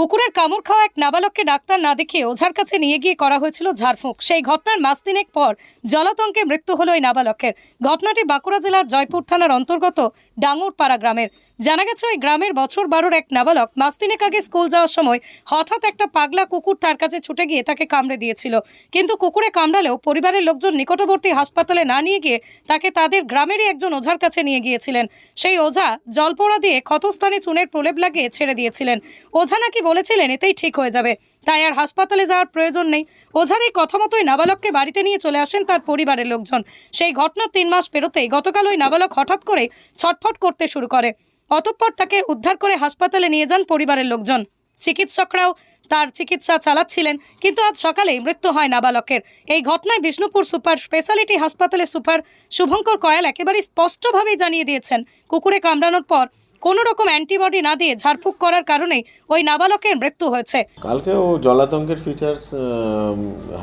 কুকুরের কামড় খাওয়া এক নাবালককে ডাক্তার না দেখে ওঝার কাছে নিয়ে গিয়ে করা হয়েছিল ঝাড়ফুঁক। সেই ঘটনার মাস তিনেক পর জলাতঙ্কে মৃত্যু হলো এই নাবালকের। ঘটনাটি বাঁকুড়া জেলার জয়পুর থানার অন্তর্গত ডাঙ্গুরপাড়া গ্রামের। জানা গেছে, ওই গ্রামের বছর বারোর এক নাবালক মাস তিনেক আগে স্কুল যাওয়ার সময় হঠাৎ একটা পাগলা কুকুর তার কাছে ছুটে গিয়ে তাকে কামড়ে দিয়েছিল। কিন্তু কুকুরে কামড়ালেও পরিবারের লোকজন নিকটবর্তী হাসপাতালে না নিয়ে গিয়ে তাকে তাদের গ্রামেরই একজন ওঝার কাছে নিয়ে গিয়েছিলেন। সেই ওঝা জলপোড়া দিয়ে ক্ষতস্থানে চুনের প্রলেপ লাগিয়ে ছেড়ে দিয়েছিলেন। ওঝা নাকি বলেছিলেন, এতেই ঠিক হয়ে যাবে। তাই আর হাসপাতালে যাওয়ার প্রয়োজন নেই। ওঝার এই কথা মতোই নাবালককে বাড়িতে নিয়ে চলে আসেন তার পরিবারের লোকজন। সেই ঘটনার তিন মাস পেরোতেই গতকাল ওই নাবালক হঠাৎ করে ছটফট করতে শুরু করে। অতঃপর তাকে উদ্ধার করে হাসপাতালে নিয়ে যান পরিবারের লোকজন। চিকিৎসকরাও তার চিকিৎসা চালাচ্ছিলেন, কিন্তু আজ সকালেই মৃত্যু হয় নাবালকের। এই ঘটনায় বিষ্ণুপুর সুপার স্পেশালিটি হাসপাতালের সুপার শুভঙ্কর কয়াল একেবারে স্পষ্টভাবেই জানিয়ে দিয়েছেন, কুকুরে কামড়ানোর পর কোনো রকম অ্যান্টিবডি না দিয়ে ঝাড়ফুঁক করার কারণেই ওই নাবালকের মৃত্যু হয়েছে। কালকে ও জলাতঙ্কের ফিচার্স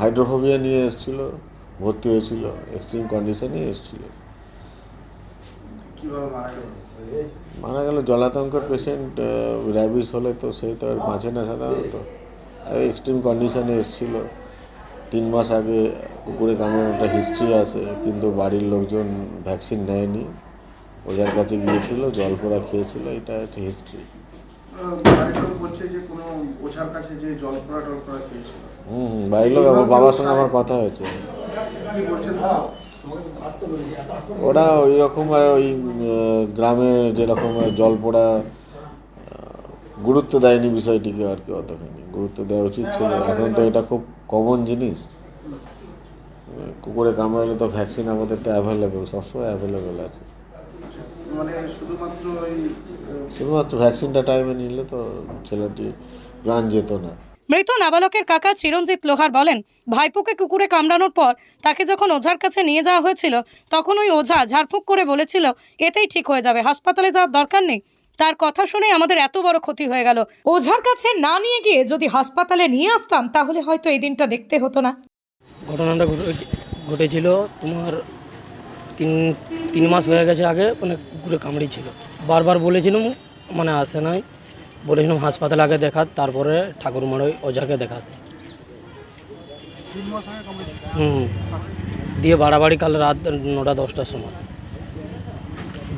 হাইড্রোফোবিয়া নিয়ে এসেছিল, ভর্তি হয়েছিল এক্সট্রিম কন্ডিশনে এসেছিল। মারা গেল? জলাতঙ্কের পেশেন্ট র্যাবিস হলে তো সে তো আর বাঁচে না সাধারণত। এক্সট্রিম কন্ডিশনে এসেছিল। তিন মাস আগে কুকুরে কামড়ানোর একটা হিস্ট্রি আছে কিন্তু বাড়ির লোকজন ভ্যাকসিন নেয়নি। ওজার কাছে গিয়েছিল জল পোড়া খেয়েছিল এটা হচ্ছে হিস্ট্রি হুম হুম বাড়ির লোক আমার বাবার সঙ্গে আমার কথা হয়েছে। ওরা ওই রকম ওই গ্রামে যেরকম জল পড়া গুরুত্ব দেয়নি বিষয়টিকে আর কি অতখানি। গুরুত্ব দেওয়া উচিত ছিল। এখন তো এটা খুব কমন জিনিস। কুকুরে কামড়ালে তো ভ্যাকসিন আমাদের তো অ্যাভেলেবেল সবসময় অ্যাভেলেবেল আছে। মানে শুধুমাত্র ভ্যাকসিনটা টাইমে নিলে তো ছেলেটি প্রাণ যেত না। মৃত নাবালকের কাকা চিরঞ্জিত লোহার বলেন, ভাইপোকে কুকুরে কামড়ানোর পর তাকে যখন ওঝার কাছে নিয়ে যাওয়া হয়েছিল, তখন ওই ওঝা ঝাড়ফুঁক করে বলেছিল, এতেই ঠিক হয়ে যাবে, হাসপাতালে যাওয়ার দরকার নেই। তার কথা শুনে আমাদের এত বড় ক্ষতি হয়ে গেল। ওঝার কাছে না নিয়ে গিয়ে যদি হাসপাতালে নিয়ে আসতাম, তাহলে হয়তো এই দিনটা দেখতে হতো না। ঘটনাটা ঘটে- ঘটেছিল তোমার তিন তিন মাস হয়ে গেছে আগে মানে কুকুরে কামড়িয়েছিল। বারবার বলেছিলাম মানে আসে নাই। বলেছিলাম হাসপাতালে আগে দেখাত তারপরে ঠাকুরমার ওই ওঝাকে দেখাতে। হুম। দিয়ে বাড়াবাড়ি কাল রাত নটা দশটার সময়।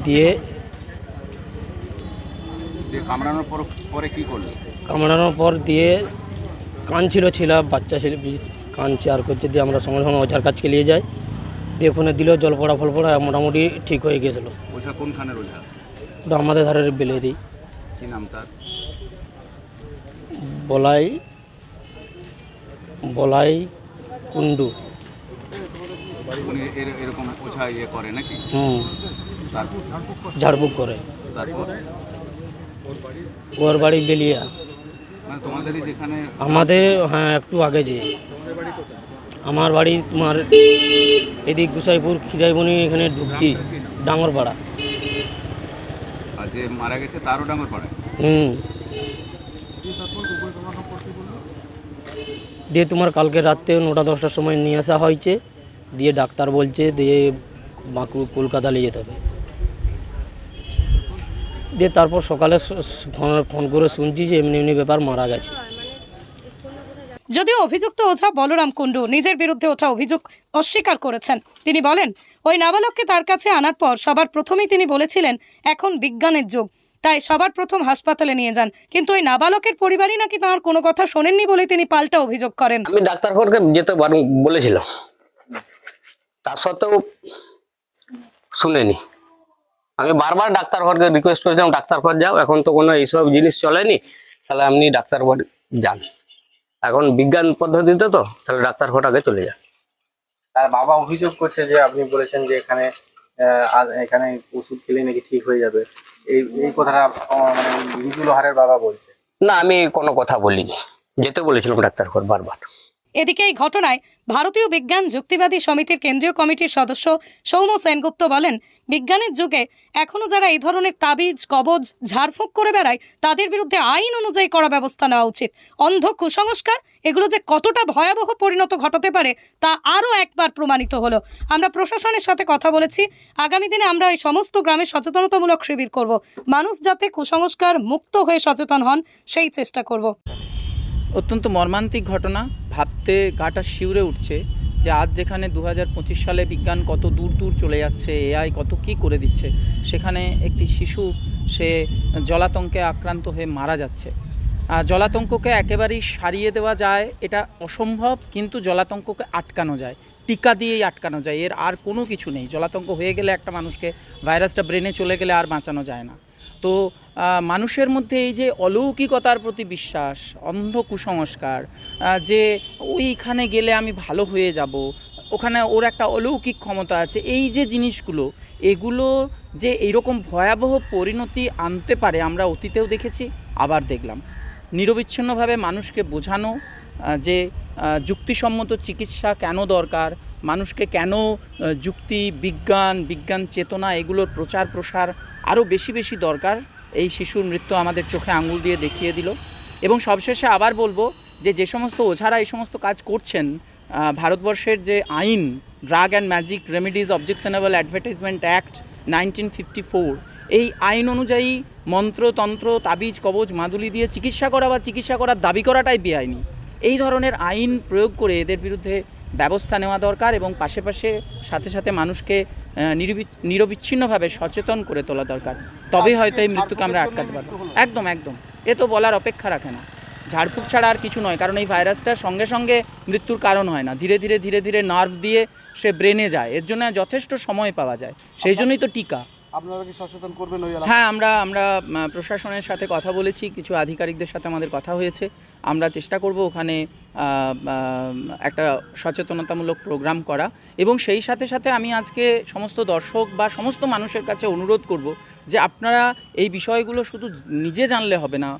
দিয়ে কামড়ানোর পর পরে কি করল? কামড়ানোর পর দিয়ে কাঁদছিল ছিল বাচ্চা ছেলে কাঁদছে আর করছে। দিয়ে আমরা সঙ্গে সঙ্গে ওঝার কাছকে নিয়ে যাই। দিয়ে ওখানে দিলেও জল পড়া ফল পড়া মোটামুটি ঠিক হয়ে গেছিল। ওঝা কোনখানের ওঝা? ওটা আমাদের ধারের বেলে দিই কি নাম তার? বলাই বলাই কুন্ডু উনি এর- এরকম ওঝা ইয়ে করে নাকি? হুম। তারপর? ঝাড়ফুঁক করে। তারপর? ওর বাড়ি বেলিয়া। মানে তোমাদেরই যেখানে আমাদের হ্যাঁ একটু আগে যে। আমার বাড়ি তোমার এদিক গুসাইপুর খিরাইবনি এখানে ঢুকতি ডাঙরপাড়া। যে মারা গেছে তারও ডাঙ্গর পাড়ায় হুম। দিয়ে তোমার কালকে রাত্রে নটা দশটার সময় নিয়ে আসা হয়েছে দিয়ে ডাক্তার বলছে দিয়ে বাঁকুড় কলকাতা নিয়ে যেতে হবে। দিয়ে তারপর সকালে ফোন করে শুনছি যে এমনি এমনি ব্যাপার মারা গেছে। যদিও অভিযুক্ত ওঝা বলরাম কুণ্ডু নিজের বিরুদ্ধে ওঠা অভিযোগ অস্বীকার করেছেন। তিনি বলেন, ওই নাবালককে তার কাছে আনার পর সবার প্রথমেই তিনি বলেছিলেন, এখন বিজ্ঞানের যুগ। তাই সবার প্রথম হাসপাতালে নিয়ে যান। কিন্তু ওই নাবালকের পরিবারই নাকি তাঁর কোনো কথা শোনেননি বলে তিনি পাল্টা অভিযোগ করেন। আমি ডাক্তার ঘরকে যেতে বারণ বলেছিলাম। তা সত্ত্বেও শুনেনি। আমি বারবার ডাক্তার ঘরকে রিকোয়েস্ট করেছিলাম ডাক্তার ঘর যাও, এখন তো কোনো এইসব জিনিস চলেনি, তাহলে আপনি ডাক্তার ঘর যান। এখন বিজ্ঞান পদ্ধতিতে তো তাহলে ডাক্তার ঘর আগে চলে যায় তার বাবা অভিযোগ করছে যে আপনি বলেছেন যে এখানে এখানে ওষুধ খেলে নাকি ঠিক হয়ে যাবে। এই এই কথাটা মানে রিজু লোহারের বাবা বলছে। না আমি কোনো কথা বলিনি। যেতে বলেছিলাম ডাক্তার ঘর বারবার। এদিকে এই ঘটনায় ভারতীয় বিজ্ঞান যুক্তিবাদী সমিতির কেন্দ্রীয় কমিটির সদস্য সৌম্য সেনগুপ্ত বলেন, বিজ্ঞানের যুগে এখনও যারা এই ধরনের তাবিজ, কবজ, ঝাড়ফুঁক করে বেড়ায়, তাদের বিরুদ্ধে আইন অনুযায়ী করা ব্যবস্থা নেওয়া উচিত। অন্ধ কুসংস্কার, এগুলো যে কতটা ভয়াবহ পরিণত ঘটাতে পারে, তা আরও একবার প্রমাণিত হলো। আমরা প্রশাসনের সাথে কথা বলেছি। আগামী দিনে আমরা এই সমস্ত গ্রামে সচেতনতামূলক শিবির করব। মানুষ যাতে কুসংস্কার মুক্ত হয়ে সচেতন হন, সেই চেষ্টা করব। অত্যন্ত মর্মান্তিক ঘটনা। ভাবতে গাটা শিউরে উঠছে যে আজ যেখানে দু হাজার পঁচিশ সালে বিজ্ঞান কত দূর দূর চলে যাচ্ছে এআই কত কি করে দিচ্ছে, সেখানে একটি শিশু, সে জলাতঙ্কে আক্রান্ত হয়ে মারা যাচ্ছে। জলাতঙ্ককে একেবারেই সারিয়ে দেওয়া যায়, এটা অসম্ভব, কিন্তু জলাতঙ্ককে আটকানো যায়, টিকা দিয়েই আটকানো যায়, এর আর কোনো কিছু নেই। জলাতঙ্ক হয়ে গেলে একটা মানুষকে, ভাইরাসটা ব্রেনে চলে গেলে আর বাঁচানো যায় না। তো মানুষের মধ্যে এই যে অলৌকিকতার প্রতি বিশ্বাস, অন্ধ কুসংস্কার যে ওইখানে গেলে আমি ভালো হয়ে যাব, ওখানে ওর একটা অলৌকিক ক্ষমতা আছে, এই যে জিনিসগুলো, এগুলো যে এইরকম ভয়াবহ পরিণতি আনতে পারে আমরা অতীতেও দেখেছি, আবার দেখলাম। নিরবিচ্ছিন্নভাবে মানুষকে বোঝানো যে যুক্তিসম্মত চিকিৎসা কেন দরকার, মানুষকে কেন যুক্তি, বিজ্ঞান বিজ্ঞান চেতনা এগুলোর প্রচার প্রসার আরও বেশি বেশি দরকার এই শিশুর মৃত্যু আমাদের চোখে আঙুল দিয়ে দেখিয়ে দিল। এবং সবশেষে আবার বলব যে যে সমস্ত ওঝারা, এই সমস্ত কাজ করছেন ভারতবর্ষের যে আইন drug and magic remedies objectionable advertisement act nineteen fifty four এই আইন অনুযায়ী মন্ত্রতন্ত্র তাবিজ, কবজ, মাদুলি দিয়ে চিকিৎসা করা বা চিকিৎসা করার দাবি করাটাই বেআইনি। এই ধরনের আইন প্রয়োগ করে এদের বিরুদ্ধে ব্যবস্থা নেওয়া দরকার এবং পাশে সাথে সাথে মানুষকে নিরবি- নিরবিচ্ছিন্নভাবে সচেতন করে তোলা দরকার। তবেই হয়তো এই মৃত্যুকে আমরা আটকাতে পারব। একদম একদম। এ তো বলার অপেক্ষা রাখে না। ঝাড়ফুঁক ছাড়া আর কিছু নয়, কারণ এই ভাইরাসটা সঙ্গে সঙ্গে মৃত্যুর কারণ হয় না। ধীরে ধীরে ধীরে ধীরে নার্ভ দিয়ে সে ব্রেনে যায়। এর জন্য যথেষ্ট সময় পাওয়া যায়। সেই জন্যই তো টিকা। আপনারা হ্যাঁ আমরা আমরা প্রশাসনের সাথে কথা বলেছি, কিছু আধিকারিকদের সাথে আমাদের কথা হয়েছে। আমরা চেষ্টা করব ওখানে একটা সচেতনতামূলক প্রোগ্রাম করা এবং সেই সাথে সাথে আমি আজকে সমস্ত দর্শক বা সমস্ত মানুষের কাছে অনুরোধ করব যে আপনারা এই বিষয়গুলো শুধু নিজে জানলে হবে না,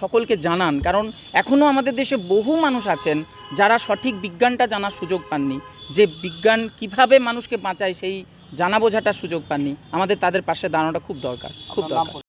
সকলকে জানান। কারণ এখনও আমাদের দেশে বহু মানুষ আছেন যারা সঠিক বিজ্ঞানটা জানার সুযোগ পাননি। যে বিজ্ঞান কীভাবে মানুষকে বাঁচায় সেই জানা বোঝাটা সুযোগ পাননি। আমাদের তাদের পাশে দাঁড়ানোটা খুব দরকার খুব দরকার।